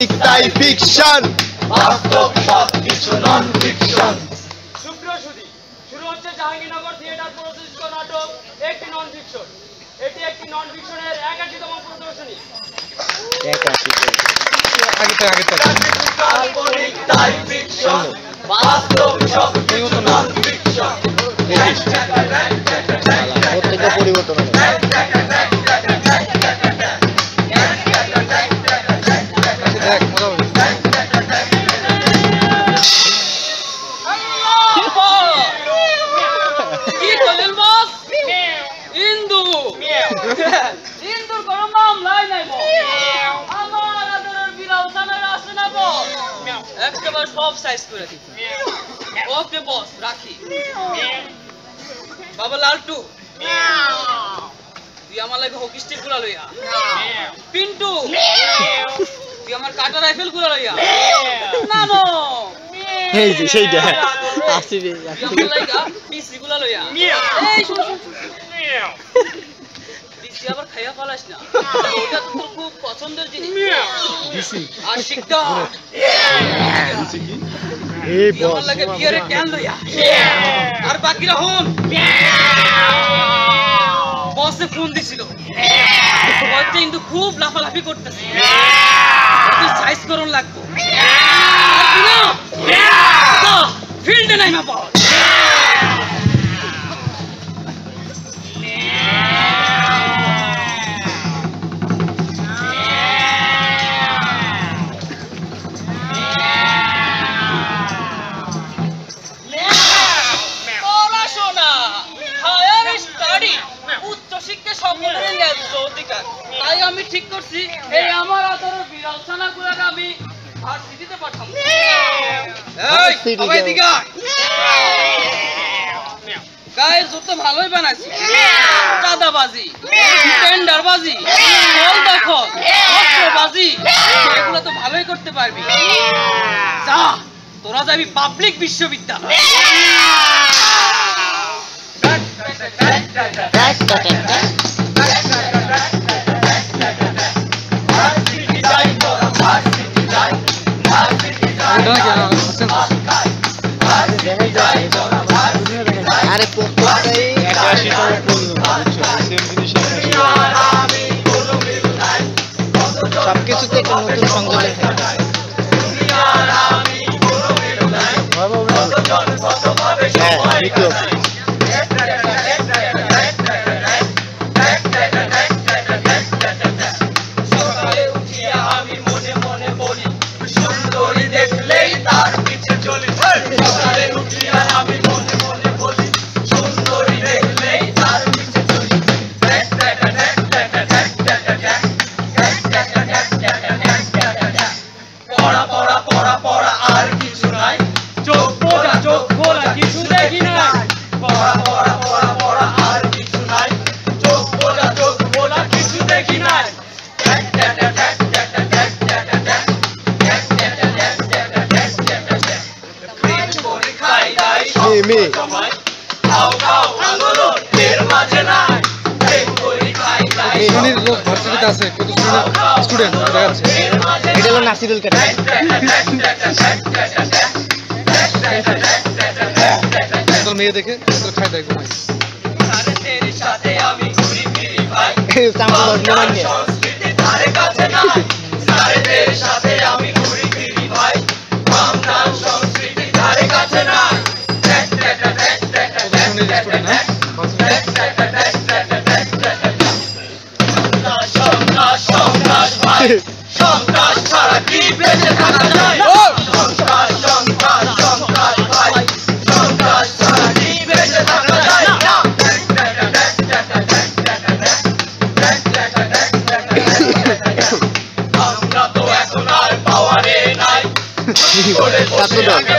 তাই ফিকশন বাস্তব সব কিছু নন ফিকশন সুপ্রিয় শুরু হচ্ছে জাহাঙ্গীরনগর থিয়েটার প্রযোজিত নাটক একটি নন ফিকশন এটি একটি নন ফিকশনের একাশিতম প্রদর্শনী। কাল্পনিক তাই ফিকশন বাস্তব সব কিছু নন ফিকশন সব সাইজ করে দিই ওকে বস রাখি। বাবা লালটু তুই আমার লাগে হকি স্টিকগুলা লইয়া। পিন্টু তুই আমার কাটা রাইফেলগুলা লইয়া। নানো এই যে সেইটা। আসিবে আমার লাগা পিসি গুলা লইয়া। এই শুন শুন আবার খাইয়া পালাস না। ওটা তো তোর পছন্দের জিনিস। আর বস। লাগে বিয়ারে ক্যান লইয়া আর বাকিরা হন বসে ফোন দিছিল। বসে কিন্তু খুব লাফালাফি করতেছে। তুই সাইজ করুন লাগবো। না ফিল্ডে নাই মা পাওয়া আয়। গায়ের জুতো ভালোই বানাইছি। চাঁদাবাজি টেন্ডারবাজি জল দখল বাজি এগুলো তো ভালোই করতে পারবি। যা তোরা যাবি পাবলিক বিশ্ববিদ্যালয়। আরে প্রত্যেকটাই সবকিছুতে একটা নতুন সংযোজন থাকে। হ্যাঁ দাই শ্রেণির লোক ভার্সিটিতে আছে স্টুডেন্ট দেখা যাচ্ছে। এটা হলো নাসিরুল কাদের। মেয়ে দেখে খায় দেয় ঘুমাই সাথে করে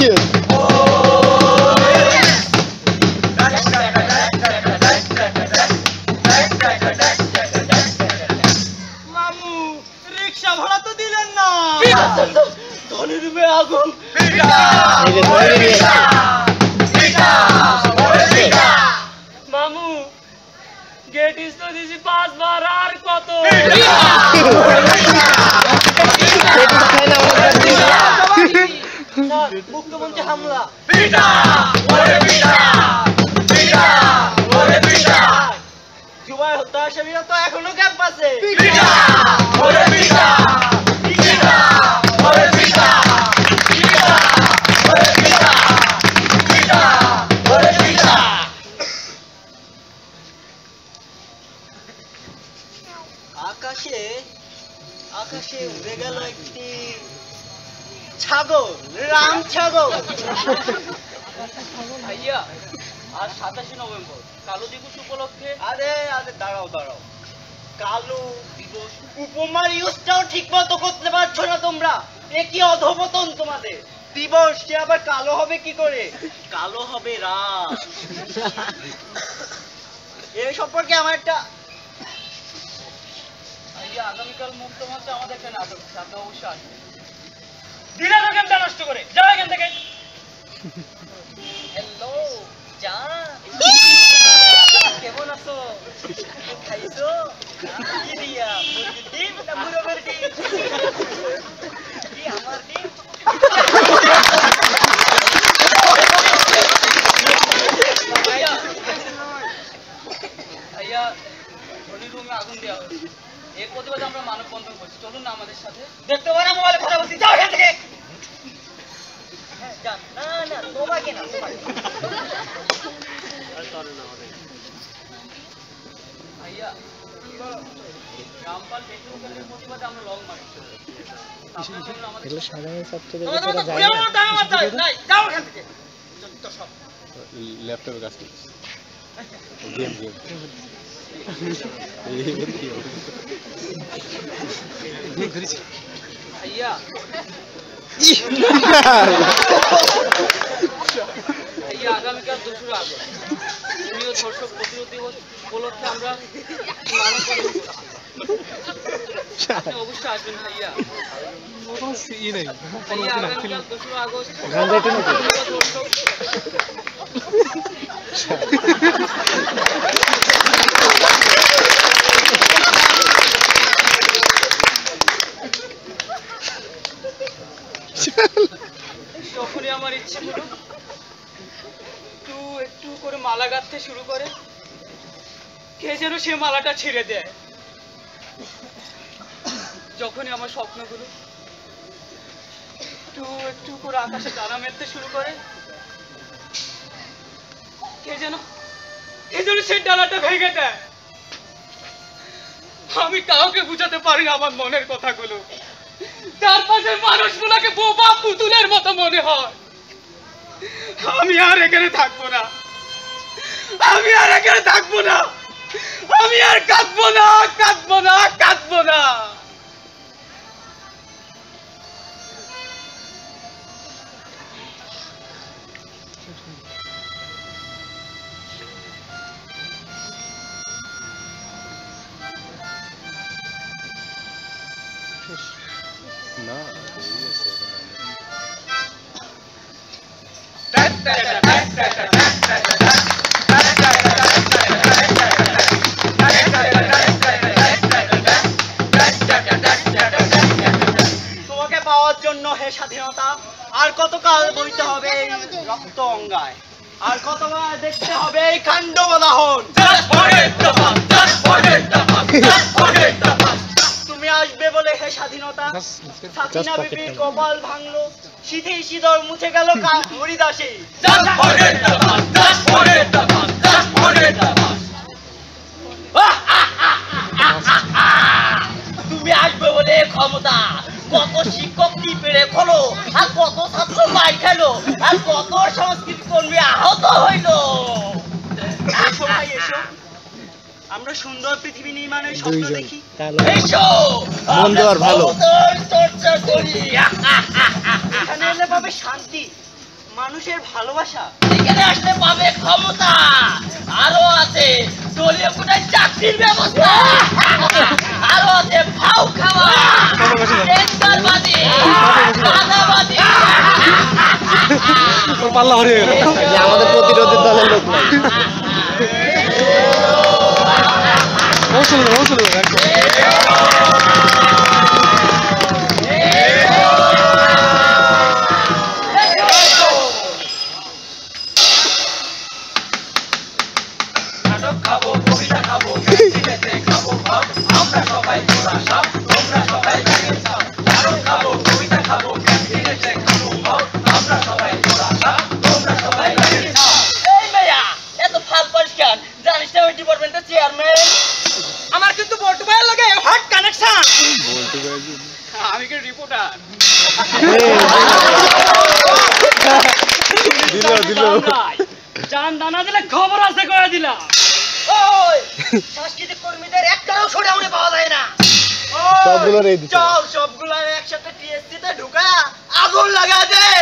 you. মামু রিক্সা ভাড়া তো দিলেন না ধনির মেয়ে আগুন মামু গেট ইস তো দিছি পাঁচবার আর কত মুক্তমঞ্চে হামলা। যুবায় হত্যা তো এখনও ক্যাম্পাসে ভাইয়া আজ সাতাশে নভেম্বর। কালো দিবস উপলক্ষে আরে আরে দাঁড়াও দাঁড়াও। কালো দিবস উপমার ইউজটাও ঠিক মতো করতে পারছ না তোমরা। এ কি অধপতন তোমাদের? দিবস সে আবার কালো হবে কি করে? কালো হবে রাত এ সম্পর্কে আমার একটা আগামীকাল মুক্ত মঞ্চে আমাদের একটা নাটক আছে, আপনি অবশ্যই আসবেন দিলে গেমটা নষ্ট করে। যাও এখান থেকে। হ্যালো জান কেমন আছো? খাইছো? কি দিয়া? ডিম না মুরগের ডিম? কি আমার ডিম? আগুন দেওয়া হয়েছে। এর প্রতিবাদে আমরা মানববন্ধন করছি। চলুন না আমাদের সাথে। দেখতে পারা মোবাইলে কথা বলছি। যাও এখান থেকে। না। না তোমাকে না ভাইয়া ল্যাপটপে কাজ করছি। Game game. আগামীকাল দোসরা আগস্ট তুমিও ধর্ষক প্রতিরোধ দিবস উপলক্ষে আমরা অবশ্যই আসবেন ভাইয়া নেই দোসরা আগস্ট ধর্ষক তখনই আমার একটু একটু করে মালা গাঁথতে শুরু করে। কে যেন সে মালাটা ছেড়ে দেয়। যখনই আমার স্বপ্নগুলো একটু একটু করে আকাশে ডানা মেলতে শুরু করে, কে যেন কে যেন সেই ডানাটা ভেঙে দেয়। আমি কাউকে বুঝাতে পারি আমার মনের কথাগুলো। চারপাশের মানুষগুলোকে বোবা পুতুলের মতো মনে হয়। আমি আর এখানে থাকব না আমি আর এখানে থাকব না আমি আর কাঁদবো না কাঁদবো না কাঁদবো না না তোমাকে পাওয়ার জন্য হে স্বাধীনতা, আর কতকাল বইতে হবে রক্ত অঙ্গায়? আর কতবার দেখতে হবে এই কাণ্ড বদাহন? তুমি আসবে বলে হে স্বাধীনতা। সাকিনা time. কপাল ভাঙলো শীতে শীতল মুছে গেল হরিদাসী। তুমি আসবে বলে ক্ষমতা। কত শিক্ষক কি পেরে খোলো আর কত ছাত্র মাই খেলো আর কত সংস্কৃতি কর্মী আহত হইল। এসো ভাই এসো। আমরা সুন্দর পৃথিবী নির্মাণের স্বপ্ন দেখি। শান্তি মানুষের ভালোবাসা। এখানে আসলে পাবে ক্ষমতা। আরও আছে আরও আছে আমাদের প্রতিরোধের দলের লোক নাই। Vamos, Bruno, vamos, দিলাম। সাংস্কৃতিক কর্মীদের পাওয়া যায় না। সবগুলো চল একসাথে ঢুকা আগুন লাগা যায়